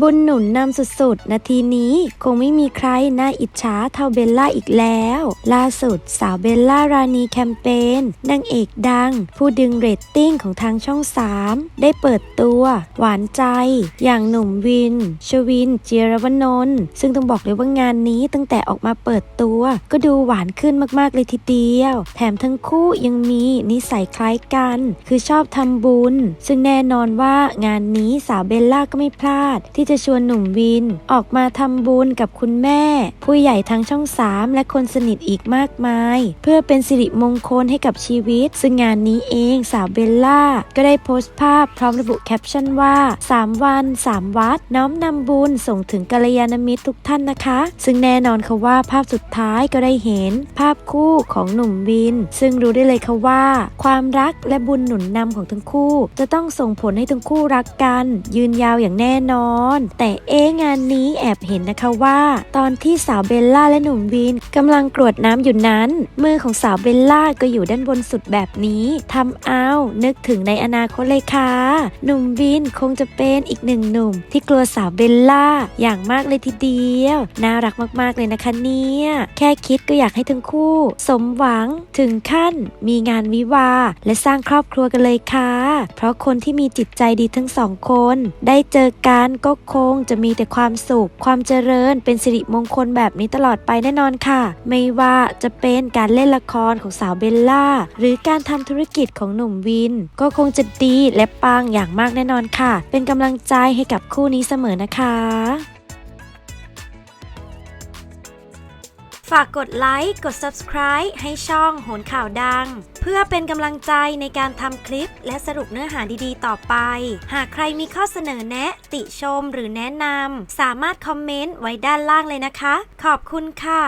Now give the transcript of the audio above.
บุญหนุนนำสุดๆ นาทีนี้คงไม่มีใครน่าอิจฉาเท่าเบลล่าอีกแล้ว ล่าสุดสาวเบลล่ารานีแคมเปญนางเอกดัง ผู้ดึงเรตติ้งของทางช่อง 3 ได้เปิดตัว หวานใจ อย่างหนุ่มวิน ชวิน เจรวนนท์ซึ่งต้องบอกเลยว่างานนี้ตั้งแต่ออกมาเปิดตัว ก็ดูหวานขึ้นมากๆเลยทีเดียว แถมทั้งคู่ยังมีนิสัยคล้ายกัน คือชอบทำบุญ ซึ่งแน่นอนว่างานนี้สาวเบลล่าก็ไม่พลาดที่จะชวนหนุ่มวิน ออกมาทำบุญกับคุณแม่ ผู้ใหญ่ทั้งช่อง3และคนสนิทอีกมากมาย เพื่อเป็นสิริมงคลให้กับชีวิต ซึ่งงานนี้เองสาวเบลล่า ก็ได้โพสต์ภาพพร้อมระบุแคปชั่นว่า 3 วัน 3 วัด น้อมนำบุญส่งถึงกัลยาณมิตรทุกท่านนะคะ ซึ่งแน่นอนค่ะว่าภาพสุดท้ายก็ได้เห็น ภาพคู่ของหนุ่มวิน ซึ่งรู้ได้เลยค่ะว่า ความรักและบุญหนุนนำของทั้งคู่ จะต้องส่งผลให้ทั้งคู่รักกัน ยืนยาวอย่างแน่นอนแต่เอ๊งานนี้แอบเห็นนะคะว่า ตอนที่สาวเบลล่าและหนุ่มวินกำลังกรวดน้ำอยู่นั้น มือของสาวเบลล่าก็อยู่ด้านบนสุดแบบนี้ทำเอา นึกถึงในอนาคตเลยค่ะ หนุ่มวินคงจะเป็นอีกหนึ่งหนุ่ม ที่กลัวสาวเบลล่าอย่างมากเลยทีเดียว น่ารักมากๆเลยนะคะเนี่ย แค่คิดก็อยากให้ทั้งคู่ สมหวังถึงขั้น มีงานวิวาและสร้างครอบครัวกันเลยค่ะ เพราะคนที่มีจิตใจดีทั้งสองคน ได้เจอกันก็คงจะมีแต่ความสุข ความเจริญเป็นสิริมงคลแบบนี้ตลอดไปแน่นอนค่ะ ไม่ว่าจะเป็นการเล่นละครของสาวเบลล่า หรือการทำธุรกิจของหนุ่มวิน ก็คงจะดีและปังอย่างมากแน่นอนค่ะ เป็นกำลังใจให้กับคู่นี้เสมอนะคะ ฝากกดไลค์ กด subscribe ให้ช่องโหนข่าวดัง เพื่อเป็นกำลังใจในการทำคลิปและสรุปเนื้อหาดีๆ ต่อไป หากใครมีข้อเสนอแนะ ติชมหรือแนะนำสามารถคอมเมนต์ไว้ด้านล่างเลยนะคะ ขอบคุณค่ะ